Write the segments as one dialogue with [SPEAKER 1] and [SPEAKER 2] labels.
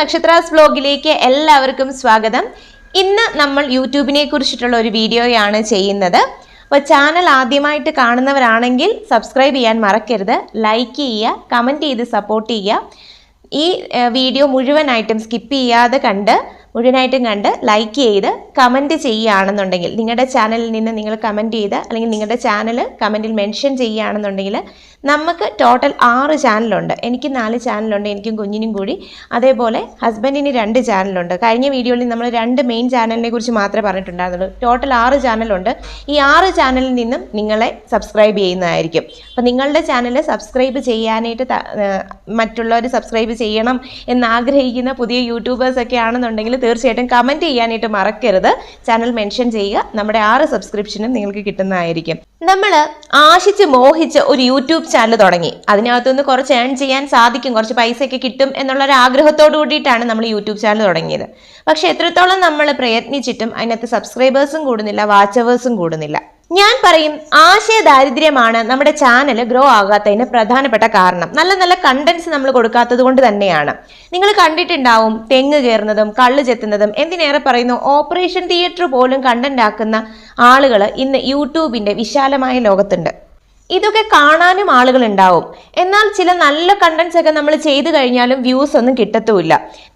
[SPEAKER 1] നക്ഷത്രാസ് വ്ലോഗിലേക്ക് എല്ലാവർക്കും സ്വാഗതം. ഇന്ന് നമ്മൾ യൂട്യൂബിനെ കുറിച്ചിട്ടുള്ള ഒരു വീഡിയോയാണ് ചെയ്യുന്നത്. അപ്പോൾ ചാനൽ ആദ്യമായിട്ട് കാണുന്നവരാണെങ്കിൽ സബ്സ്ക്രൈബ് ചെയ്യാൻ മറക്കരുത്. ലൈക്ക് ചെയ്യുക കമന്റ് ചെയ്ത് സപ്പോർട്ട് ചെയ്യുക. ഈ വീഡിയോ മുഴുവനായിട്ടും സ്കിപ്പ് ചെയ്യാതെ കണ്ട് മുഴുവനായിട്ടും കണ്ട് ലൈക്ക് ചെയ്ത് കമന്റ് ചെയ്യുകയാണെന്നുണ്ടെങ്കിൽ നിങ്ങളുടെ ചാനലിൽ നിന്ന് നിങ്ങൾ കമന്റ് ചെയ്ത് അല്ലെങ്കിൽ നിങ്ങളുടെ ചാനൽ കമന്റിൽ മെൻഷൻ ചെയ്യുകയാണെന്നുണ്ടെങ്കിൽ നമുക്ക് ടോട്ടൽ ആറ് ചാനലുണ്ട് എനിക്ക് നാല് ചാനലുണ്ട് എനിക്കും കുഞ്ഞിനും കൂടി. അതേപോലെ ഹസ്ബൻഡിന് രണ്ട് ചാനലുണ്ട് കഴിഞ്ഞ വീഡിയോയിൽ നമ്മൾ രണ്ട് മെയിൻ ചാനലിനെ കുറിച്ച് മാത്രമേ പറഞ്ഞിട്ടുണ്ടായിരുന്നുള്ളൂ. ടോട്ടൽ ആറ് ചാനലുണ്ട് ഈ ആറ് ചാനലിൽ നിന്നും നിങ്ങളെ സബ്സ്ക്രൈബ് ചെയ്യുന്നതായിരിക്കും. അപ്പം നിങ്ങളുടെ ചാനൽ സബ്സ്ക്രൈബ് ചെയ്യാനായിട്ട് മറ്റുള്ളവർ സബ്സ്ക്രൈബ് ചെയ്യണം എന്നാഗ്രഹിക്കുന്ന പുതിയ യൂട്യൂബേഴ്സൊക്കെ ആണെന്നുണ്ടെങ്കിൽ തീർച്ചയായിട്ടും കമന്റ് ചെയ്യാനായിട്ട് മറക്കരുത്. ചാനൽ മെൻഷൻ ചെയ്യുക. നമ്മുടെ ആറ് സബ്സ്ക്രിപ്ഷനും നിങ്ങൾക്ക് കിട്ടുന്നതായിരിക്കും. നമ്മൾ ആശിച്ച് മോഹിച്ച് ഒരു യൂട്യൂബ് ചാനൽ തുടങ്ങി. അതിനകത്തുനിന്ന് കുറച്ച് ഏൺ ചെയ്യാൻ സാധിക്കും കുറച്ച് പൈസയൊക്കെ കിട്ടും എന്നുള്ള ഒരു ആഗ്രഹത്തോടു കൂടിയിട്ടാണ് നമ്മൾ യൂട്യൂബ് ചാനൽ തുടങ്ങിയത്. പക്ഷെ എത്രത്തോളം നമ്മൾ പ്രയത്നിച്ചിട്ടും അതിനകത്ത് സബ്സ്ക്രൈബേഴ്സും കൂടുന്നില്ല വാച്ചവേഴ്സും കൂടുന്നില്ല. ഞാൻ പറയും ആശയ ദാരിദ്ര്യമാണ് നമ്മുടെ ചാനൽ ഗ്രോ ആകാത്തതിന് പ്രധാനപ്പെട്ട കാരണം. നല്ല നല്ല കണ്ടന്റ്സ് നമ്മൾ കൊടുക്കാത്തത് കൊണ്ട് തന്നെയാണ്. നിങ്ങൾ കണ്ടിട്ടുണ്ടാവും തെങ്ങ് കയറുന്നതും കള്ള് ചെത്തുന്നതും എന്തിനേറെ പറയുന്നു? ഓപ്പറേഷൻ തിയേറ്റർ പോലും കണ്ടന്റ് ആക്കുന്ന ആളുകൾ ഇന്ന് യൂട്യൂബിന്റെ വിശാലമായ ലോകത്തുണ്ട്. ഇതൊക്കെ കാണാനും ആളുകൾ ഉണ്ടാവും. എന്നാൽ ചില നല്ല കണ്ടന്റ്സ് ഒക്കെ നമ്മൾ ചെയ്തു കഴിഞ്ഞാലും വ്യൂസ് ഒന്നും കിട്ടത്തുമില്ല.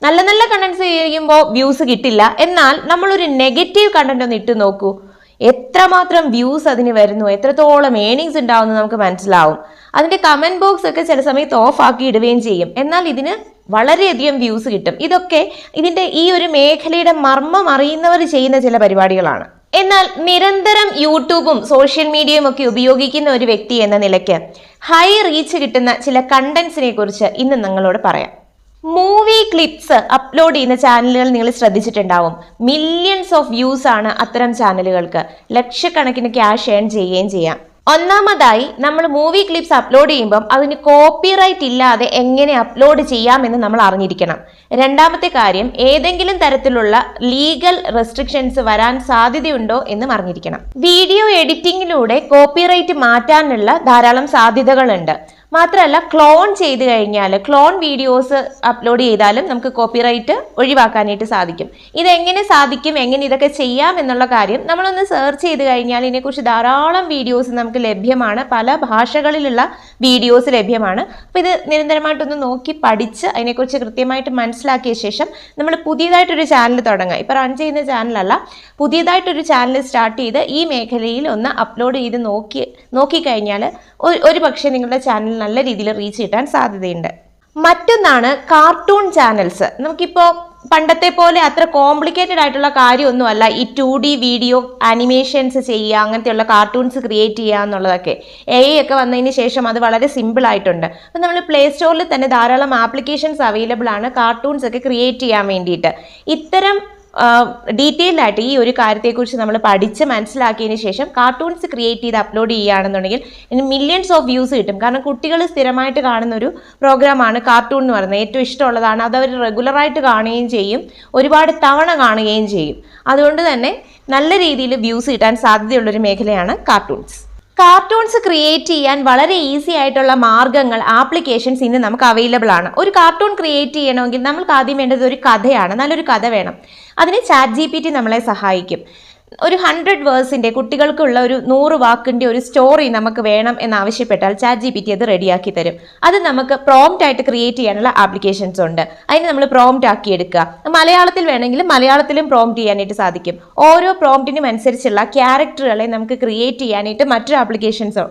[SPEAKER 1] നല്ല നല്ല കണ്ടന്റ്സ് ചെയ്യുമ്പോൾ വ്യൂസ് കിട്ടില്ല. എന്നാൽ നമ്മളൊരു നെഗറ്റീവ് കണ്ടന്റ് ഒന്ന് ഇട്ട് നോക്കൂ. എത്രമാത്രം വ്യൂസ് അതിന് വരുന്നു? എത്രത്തോളം ഏണിങ്സ് ഉണ്ടാവുമെന്ന് നമുക്ക് മനസ്സിലാവും. അതിന്റെ കമന്റ് ബോക്സ് ഒക്കെ ചില സമയത്ത് ഓഫ് ആക്കി ഇടുകയും ചെയ്യും. എന്നാൽ ഇതിന് വളരെയധികം വ്യൂസ് കിട്ടും. ഇതൊക്കെ ഇതിന്റെ ഈ ഒരു മേഖലയുടെ മർമ്മം അറിയുന്നവർ ചെയ്യുന്ന ചില പരിപാടികളാണ്. എന്നാൽ നിരന്തരം യൂട്യൂബും സോഷ്യൽ മീഡിയയും ഒക്കെ ഉപയോഗിക്കുന്ന ഒരു വ്യക്തി എന്ന നിലയ്ക്ക് ഹൈ റീച്ച് കിട്ടുന്ന ചില കണ്ടന്റ്സിനെ കുറിച്ച് ഇന്ന് നിങ്ങളോട് പറയാം. മൂവി ക്ലിപ്സ് അപ്ലോഡ് ചെയ്യുന്ന ചാനലുകൾ നിങ്ങൾ ശ്രദ്ധിച്ചിട്ടുണ്ടാവും. മില്യൺസ് ഓഫ് വ്യൂസ് ആണ് അത്തരം ചാനലുകൾക്ക് ലക്ഷക്കണക്കിന് ക്യാഷ് ഏൺ ചെയ്യുകയും ചെയ്യാം. ഒന്നാമതായി നമ്മൾ മൂവി ക്ലിപ്സ് അപ്ലോഡ് ചെയ്യുമ്പം അതിന് കോപ്പിറൈറ്റ് ഇല്ലാതെ എങ്ങനെ അപ്ലോഡ് ചെയ്യാമെന്ന് നമ്മൾ അറിഞ്ഞിരിക്കണം. രണ്ടാമത്തെ കാര്യം ഏതെങ്കിലും തരത്തിലുള്ള ലീഗൽ റെസ്ട്രിക്ഷൻസ് വരാൻ സാധ്യതയുണ്ടോ എന്നും അറിഞ്ഞിരിക്കണം. വീഡിയോ എഡിറ്റിംഗിലൂടെ കോപ്പിറൈറ്റ് മാറ്റാനുള്ള ധാരാളം സാധ്യതകളുണ്ട്. മാത്രമല്ല ക്ലോൺ ചെയ്ത് കഴിഞ്ഞാൽ ക്ലോൺ വീഡിയോസ് അപ്ലോഡ് ചെയ്താലും നമുക്ക് കോപ്പിറൈറ്റ് ഒഴിവാക്കാനായിട്ട് സാധിക്കും. ഇതെങ്ങനെ സാധിക്കും എങ്ങനെ ഇതൊക്കെ ചെയ്യാം എന്നുള്ള കാര്യം നമ്മളൊന്ന് സെർച്ച് ചെയ്ത് കഴിഞ്ഞാൽ ഇതിനെക്കുറിച്ച് ധാരാളം വീഡിയോസ് നമുക്ക് ലഭ്യമാണ്. പല ഭാഷകളിലുള്ള വീഡിയോസ് ലഭ്യമാണ്. അപ്പോൾ ഇത് നിരന്തരമായിട്ടൊന്ന് നോക്കി പഠിച്ച് അതിനെക്കുറിച്ച് കൃത്യമായിട്ട് മനസ്സിലാക്കിയ ശേഷം നമ്മൾ പുതിയതായിട്ടൊരു ചാനൽ തുടങ്ങുക ഇപ്പോൾ റൺ ചെയ്യുന്ന ചാനലല്ല പുതിയതായിട്ടൊരു ചാനൽ സ്റ്റാർട്ട് ചെയ്ത് ഈ മേഖലയിൽ ഒന്ന് അപ്ലോഡ് ചെയ്ത് നോക്കി നോക്കിക്കഴിഞ്ഞാൽ ഒരു പക്ഷേ നിങ്ങളുടെ ചാനൽ നല്ല രീതിയിൽ റീച്ച് കിട്ടാൻ സാധ്യതയുണ്ട്. മറ്റൊന്നാണ് കാർട്ടൂൺ ചാനൽസ് നമുക്കിപ്പോൾ പണ്ടത്തെ പോലെ അത്ര കോംപ്ലിക്കേറ്റഡ് ആയിട്ടുള്ള കാര്യമൊന്നുമല്ല. ഈ ടു ഡി വീഡിയോ ആനിമേഷൻസ് ചെയ്യുക അങ്ങനത്തെയുള്ള കാർട്ടൂൺസ് ക്രിയേറ്റ് ചെയ്യുക എന്നുള്ളതൊക്കെ. എ ഒക്കെ വന്നതിന് ശേഷം അത് വളരെ സിമ്പിൾ ആയിട്ടുണ്ട്. അപ്പം നമ്മൾ പ്ലേ സ്റ്റോറിൽ തന്നെ ധാരാളം ആപ്ലിക്കേഷൻസ് അവൈലബിൾ ആണ് കാർട്ടൂൺസ് ഒക്കെ ക്രിയേറ്റ് ചെയ്യാൻ വേണ്ടിയിട്ട്. ഇത്തരം ഡീറ്റെയിൽഡ് ആയിട്ട് ഈ ഒരു കാര്യത്തെക്കുറിച്ച് നമ്മൾ പഠിച്ച് മനസ്സിലാക്കിയതിന് ശേഷം കാർട്ടൂൺസ് ക്രിയേറ്റ് ചെയ്ത് അപ്ലോഡ് ചെയ്യുകയാണെന്നുണ്ടെങ്കിൽ ഇതിന് മില്യൺസ് ഓഫ് വ്യൂസ് കിട്ടും. കാരണം കുട്ടികൾ സ്ഥിരമായിട്ട് കാണുന്ന ഒരു പ്രോഗ്രാമാണ് കാർട്ടൂൺ എന്ന് പറയുന്നത്. ഏറ്റവും ഇഷ്ടമുള്ളതാണ്. അത് അവർ റെഗുലറായിട്ട് കാണുകയും ചെയ്യും. ഒരുപാട് തവണ കാണുകയും ചെയ്യും. അതുകൊണ്ട് തന്നെ നല്ല രീതിയിൽ വ്യൂസ് കിട്ടാൻ സാധ്യതയുള്ളൊരു മേഖലയാണ് കാർട്ടൂൺസ് കാർട്ടൂൺസ് ക്രിയേറ്റ് ചെയ്യാൻ വളരെ ഈസി ആയിട്ടുള്ള മാർഗങ്ങൾ ആപ്ലിക്കേഷൻസ് ഇന്ന് നമുക്ക് അവൈലബിൾ ആണ്. ഒരു കാർട്ടൂൺ ക്രിയേറ്റ് ചെയ്യണമെങ്കിൽ നമുക്ക് ആദ്യം വേണ്ടത് ഒരു കഥയാണ്. നല്ലൊരു കഥ വേണം. അതിന് ചാറ്റ് ജി നമ്മളെ സഹായിക്കും. ഒരു ഹൺഡ്രഡ് വേഴ്സിന്റെ കുട്ടികൾക്കുള്ള ഒരു നൂറ് വാക്കിന്റെ ഒരു സ്റ്റോറി നമുക്ക് വേണം എന്നാവശ്യപ്പെട്ടാൽ ചാറ്റ് ജി പി ടി അത് റെഡിയാക്കി തരും. അത് നമുക്ക് പ്രോംപ്റ്റ് ആയിട്ട് ക്രിയേറ്റ് ചെയ്യാനുള്ള ആപ്ലിക്കേഷൻസ് ഉണ്ട്. അതിന് നമ്മൾ പ്രോംപ്റ്റ് ആക്കി എടുക്കുക. മലയാളത്തിൽ വേണമെങ്കിൽ മലയാളത്തിലും പ്രോംപ്റ്റ് ചെയ്യാനായിട്ട് സാധിക്കും. ഓരോ പ്രോംപ്റ്റിനും അനുസരിച്ചുള്ള ക്യാരക്ടറുകളെ നമുക്ക് ക്രിയേറ്റ് ചെയ്യാനായിട്ട് മറ്റൊരു ആപ്ലിക്കേഷൻസ്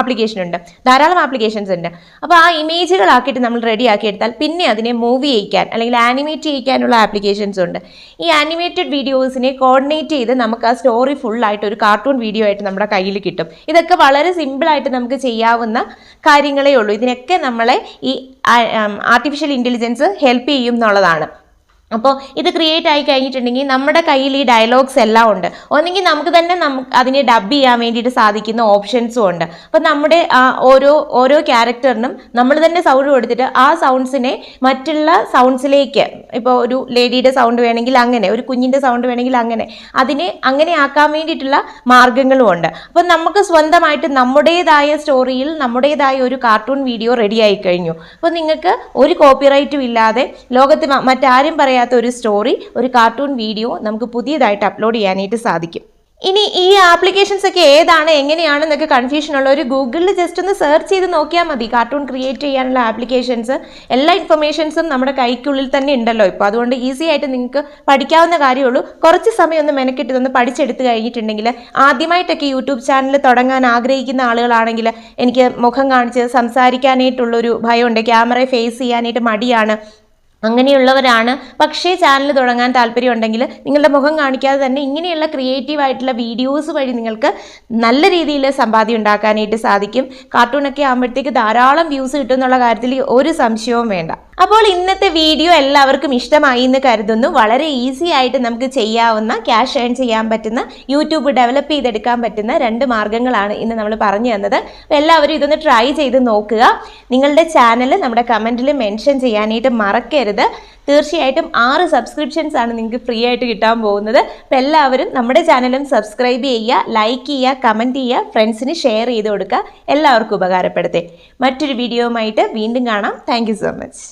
[SPEAKER 1] ആപ്ലിക്കേഷൻ ഉണ്ട്. ധാരാളം ആപ്ലിക്കേഷൻസ് ഉണ്ട്. അപ്പോൾ ആ ഇമേജുകളാക്കിയിട്ട് നമ്മൾ റെഡിയാക്കി എടുത്താൽ പിന്നെ അതിനെ മൂവ് ചെയ്യിക്കാൻ അല്ലെങ്കിൽ ആനിമേറ്റ് ചെയ്യിക്കാനുള്ള ആപ്ലിക്കേഷൻസ് ഉണ്ട്. ഈ ആനിമേറ്റഡ് വീഡിയോസിനെ കോർഡിനേറ്റ് ചെയ്ത് നമുക്ക് ആ സ്റ്റോറി ഫുള്ളായിട്ട് ഒരു കാർട്ടൂൺ വീഡിയോ ആയിട്ട് നമ്മുടെ കയ്യിൽ കിട്ടും. ഇതൊക്കെ വളരെ സിമ്പിളായിട്ട് നമുക്ക് ചെയ്യാവുന്ന കാര്യങ്ങളേ ഉള്ളൂ. ഇതിനൊക്കെ നമ്മളെ ഈ ആർട്ടിഫിഷ്യൽ ഇന്റലിജൻസ് ഹെൽപ്പ് ചെയ്യും എന്നുള്ളതാണ്. അപ്പോൾ ഇത് ക്രിയേറ്റ് ആയി കഴിഞ്ഞിട്ടുണ്ടെങ്കിൽ നമ്മുടെ കയ്യിൽ ഈ ഡയലോഗ്സ് എല്ലാം ഉണ്ട്. ഒന്നെങ്കിൽ നമുക്ക് തന്നെ നമുക്ക് അതിനെ ഡബ് ചെയ്യാൻ വേണ്ടിയിട്ട് സാധിക്കുന്ന ഓപ്ഷൻസും ഉണ്ട്. അപ്പോൾ നമ്മുടെ ഓരോ ഓരോ ക്യാരക്ടറിനും നമ്മൾ തന്നെ സൗണ്ട് കൊടുത്തിട്ട് ആ സൗണ്ട്സിനെ മറ്റുള്ള സൗണ്ട്സിലേക്ക് ഇപ്പോൾ ഒരു ലേഡിയുടെ സൗണ്ട് വേണമെങ്കിൽ അങ്ങനെ ഒരു കുഞ്ഞിന്റെ സൗണ്ട് വേണമെങ്കിൽ അങ്ങനെ അതിനെ അങ്ങനെ ആക്കാൻ വേണ്ടിയിട്ടുള്ള മാർഗങ്ങളും ഉണ്ട്. അപ്പോൾ നമുക്ക് സ്വന്തമായിട്ട് നമ്മുടേതായ സ്റ്റോറിയിൽ നമ്മുടേതായ ഒരു കാർട്ടൂൺ വീഡിയോ റെഡി കഴിഞ്ഞു. അപ്പോൾ നിങ്ങൾക്ക് ഒരു കോപ്പിറൈറ്റും ഇല്ലാതെ ലോകത്ത് മറ്റാരും മറ്റാരും പറയാത്ത ഒരു സ്റ്റോറി ഒരു കാർട്ടൂൺ വീഡിയോ നമുക്ക് പുതിയതായിട്ട് അപ്ലോഡ് ചെയ്യാനായിട്ട് സാധിക്കും. ഇനി ഈ ആപ്ലിക്കേഷൻസ് ഒക്കെ ഏതാണ് എങ്ങനെയാണെന്നൊക്കെ കൺഫ്യൂഷൻ ഉള്ള ഒരു ഗൂഗിളിൽ ജസ്റ്റ് ഒന്ന് സെർച്ച് ചെയ്ത് നോക്കിയാൽ മതി. കാർട്ടൂൺ ക്രിയേറ്റ് ചെയ്യാനുള്ള ആപ്ലിക്കേഷൻസ് എല്ലാ ഇൻഫർമേഷൻസും നമ്മുടെ കൈക്കുള്ളിൽ തന്നെ ഉണ്ടല്ലോ. ഇപ്പോൾ അതുകൊണ്ട് ഈസി ആയിട്ട് നിങ്ങൾക്ക് പഠിക്കാവുന്ന കാര്യമുള്ളൂ. കുറച്ച് സമയം ഒന്ന് മെനക്കെട്ട് ഇതൊന്ന് പഠിച്ചെടുത്ത് കഴിഞ്ഞിട്ടുണ്ടെങ്കിൽ ആദ്യമായിട്ടൊക്കെ യൂട്യൂബ് ചാനൽ തുടങ്ങാൻ ആഗ്രഹിക്കുന്ന ആളുകളാണെങ്കിൽ എനിക്ക് മുഖം കാണിച്ച് സംസാരിക്കാനായിട്ടുള്ളൊരു ഭയമുണ്ട്. ക്യാമറയെ ഫേസ് ചെയ്യാനായിട്ട് മടിയാണ്. അങ്ങനെയുള്ളവരാണ്. പക്ഷേ ചാനൽ തുടങ്ങാൻ താല്പര്യമുണ്ടെങ്കിൽ നിങ്ങളുടെ മുഖം കാണിക്കാതെ തന്നെ ഇങ്ങനെയുള്ള ക്രിയേറ്റീവ് ആയിട്ടുള്ള വീഡിയോസ് വഴി നിങ്ങൾക്ക് നല്ല രീതിയിൽ സമ്പാദ്യം ഉണ്ടാക്കാനായിട്ട് സാധിക്കും. കാർട്ടൂണൊക്കെ ആകുമ്പോഴത്തേക്ക് ധാരാളം വ്യൂസ് കിട്ടും എന്നുള്ള കാര്യത്തിൽ ഒരു സംശയവും വേണ്ട. അപ്പോൾ ഇന്നത്തെ വീഡിയോ എല്ലാവർക്കും ഇഷ്ടമായി എന്ന് കരുതുന്നു. വളരെ ഈസി ആയിട്ട് നമുക്ക് ചെയ്യാവുന്ന ക്യാഷ് ഏൺ ചെയ്യാൻ പറ്റുന്ന യൂട്യൂബ് ഡെവലപ്പ് ചെയ്തെടുക്കാൻ പറ്റുന്ന രണ്ട് മാർഗങ്ങളാണ് ഇന്ന് നമ്മൾ പറഞ്ഞു തന്നത്. എല്ലാവരും ഇതൊന്ന് ട്രൈ ചെയ്ത് നോക്കുക. നിങ്ങളുടെ ചാനൽ നമ്മുടെ കമന്റിൽ മെൻഷൻ ചെയ്യാനായിട്ട് മറക്കരുത്. തീർച്ചയായിട്ടും ആറ് സബ്സ്ക്രിപ്ഷൻസ് ആണ് നിങ്ങൾക്ക് ഫ്രീ ആയിട്ട് കിട്ടാൻ പോകുന്നത്. അപ്പം എല്ലാവരും നമ്മുടെ ചാനലും സബ്സ്ക്രൈബ് ചെയ്യുക ലൈക്ക് ചെയ്യുക കമന്റ് ചെയ്യുക ഫ്രണ്ട്സിന് ഷെയർ ചെയ്ത് കൊടുക്കുക. എല്ലാവർക്കും ഉപകാരപ്പെടുത്തേ. മറ്റൊരു വീഡിയോയുമായിട്ട് വീണ്ടും കാണാം. Thank so much